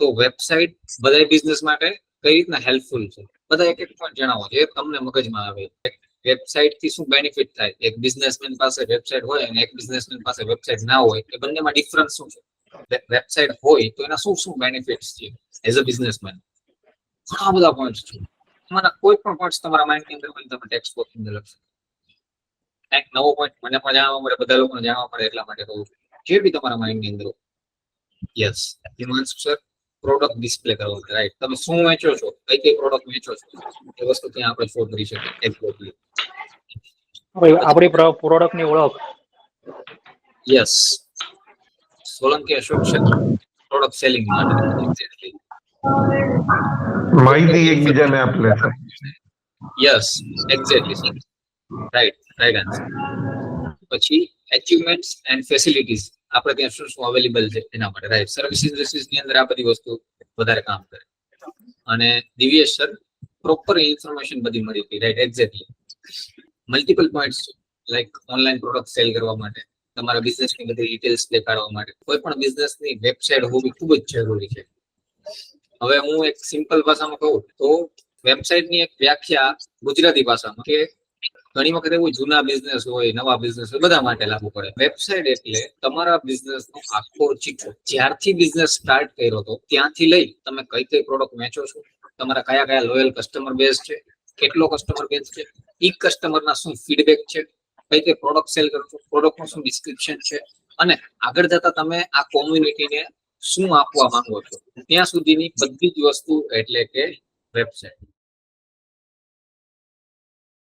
તો વેબસાઇટ બધા બિઝનેસ માટે કઈ રીતના હેલ્પફુલ છે? બધા એક એક પોઈન્ટ જણાવો જે તમને મગજમાં આવે. વેબસાઇટથી શું બેનિફિટ થાય? એક બિઝનેસમેન પાસે વેબસાઇટ હોય અને એક બિઝનેસમેન પાસે વેબસાઇટ ના હોય, એ બંનેમાં ડિફરન્સ શું છે? વેબસાઇટ હોય તો એના શું શું બેનિફિટ્સ છે એઝ અ બિઝનેસમેન ઘણા બધા પોઈન્ટ છે. તમારા કોઈ પણ પોઈન્ટ તમારા માઇન્ડની અંદર હોય તમે ટેક્સ્ટ બોક્સ અંદર લખશો એક નવો પોઈન્ટ મને પણ જાણવા મળે, બધા લોકોને જાણવા મળે એટલા માટે કહું જે બી તમારા માઇન્ડની અંદર yes Himanshu sir product display કરવો રાઈટ તમે શું વેચો છો કઈ કઈ પ્રોડક્ટ વેચો છો એ વસ્તુ ત્યાં આપણે શો કરી શકીએ આપણી પ્રોડક્ટની ઓળખ. યસ સોલંકી અશોક છે પ્રોડક્ટ સેલિંગ માટે. માહિતી એકબીજાને આપલે છે. Yes exactly right right answer પછી અચીવમેન્ટ્સ એન્ડ ફેસિલિટીઝ આપણે ત્યાં શું શું અવેલેબલ છે એના માટે? રાઈટ સર્વિસ ઇન્ડસ્ટ્રીઝની અંદર આ બધી વસ્તુ વધારે કામ કરે. અને દિવ્યેશ સર પ્રોપર ઇન્ફોર્મેશન બધી મળી હતી. Right exactly multiple points like online product sale કરવા માટે, તમારા બિઝનેસની બધી ડિટેલ્સ દેખાડવા માટે. કોઈ પણ બિઝનેસની વેબસાઇટ હોવી ખૂબ જ જરૂરી છે. હવે હું એક સિમ્પલ ભાષામાં કહું તો વેબસાઇટની એક વ્યાખ્યા ગુજરાતી ભાષામાં કે ઘણી વખત એવું જૂના બિઝનેસ હોય, નવા બિઝનેસ હોય, બધા માટે લાગુ પડે. વેબસાઇટ એટલે તમારા બિઝનેસ નો આખો ચિત્ર. જ્યારથી બિઝનેસ સ્ટાર્ટ કર્યો હતો, ત્યાંથી લઈ તમે કઈ કઈ પ્રોડક્ટ વેચો છો, તમારા કયા કયા લોયલ કસ્ટમર બેઝ છે, કેટલો કસ્ટમર બેઝ છે ઈ કસ્ટમરના શું ફીડબેક છે, કઈ કઈ પ્રોડક્ટ સેલ કરો છો પ્રોડક્ટનું શું ડિસ્ક્રિપ્શન છે, અને આગળ જતા તમે આ કોમ્યુનિટીને શું આપવા માંગો છો, ત્યાં સુધીની બધી જ વસ્તુ એટલે કે વેબસાઇટ